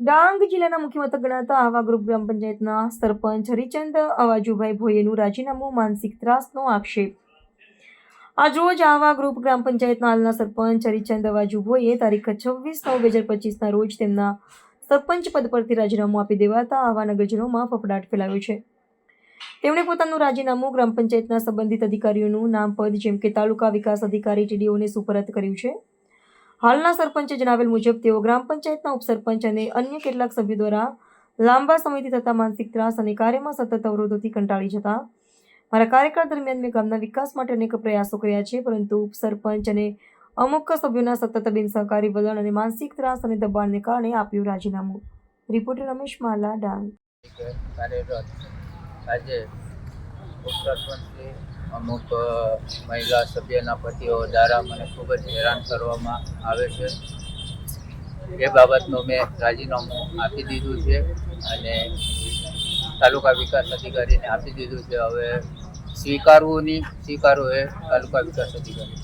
ડાંગ જિલ્લાના મુખ્ય મથક ગણાતા આવા ગ્રુપ ગ્રામ પંચાયતના સરપંચ હરિચંદ અવાજુભાઈ ભોયેનું રાજીનામું માનસિક ત્રાસનો આક્ષેપ. આજરોજ આવા ગ્રુપ ગ્રામ પંચાયતના હાલના સરપંચ હરિચંદ અવાજુ ભોઈએ તારીખ છવ્વીસ નવ બે હજાર પચીસના રોજ તેમના સરપંચ પદ પરથી રાજીનામું આપી દેવાતા આવા નગરજનોમાં ફફડાટ ફેલાયો છે. તેમણે પોતાનું રાજીનામું ગ્રામ પંચાયતના સંબંધિત અધિકારીઓનું નામ, પદ જેમ કે તાલુકા વિકાસ અધિકારી, ટીડીઓને સુપરત કર્યું છે. હાલના સરપંચે જણાવેલ મુજબ, તેઓ ગ્રામ પંચાયતના ઉપસરપંચ અને અન્ય કેટલાક સભ્યો દ્વારા લાંબા સમયથી થતા માનસિક ત્રાસ અને કાર્યમાં સતત અવરોધોથી કંટાળી જતા. મારા કાર્યકાળ દરમિયાન મેં ગામના વિકાસ માટે અનેક પ્રયાસો કર્યા છે, પરંતુ ઉપસરપંચ અને અમુક સભ્યોના સતત બિનસહકારી વલણ અને માનસિક ત્રાસ અને દબાણને કારણે આપ્યું રાજીનામું. રિપોર્ટર રમેશ માલા, ડાંગ. કાર્યરત આજે ઉપસરપંચથી અમુક મહિલા સભ્યના પતિઓ દ્વારા મને ખૂબ જ હેરાન કરવામાં આવે છે. એ બાબતનું મેં રાજીનામું આપી દીધું છે અને તાલુકા વિકાસ અધિકારીને આપી દીધું છે. હવે સ્વીકારવું નહીં સ્વીકારવું એ તાલુકા વિકાસ અધિકારી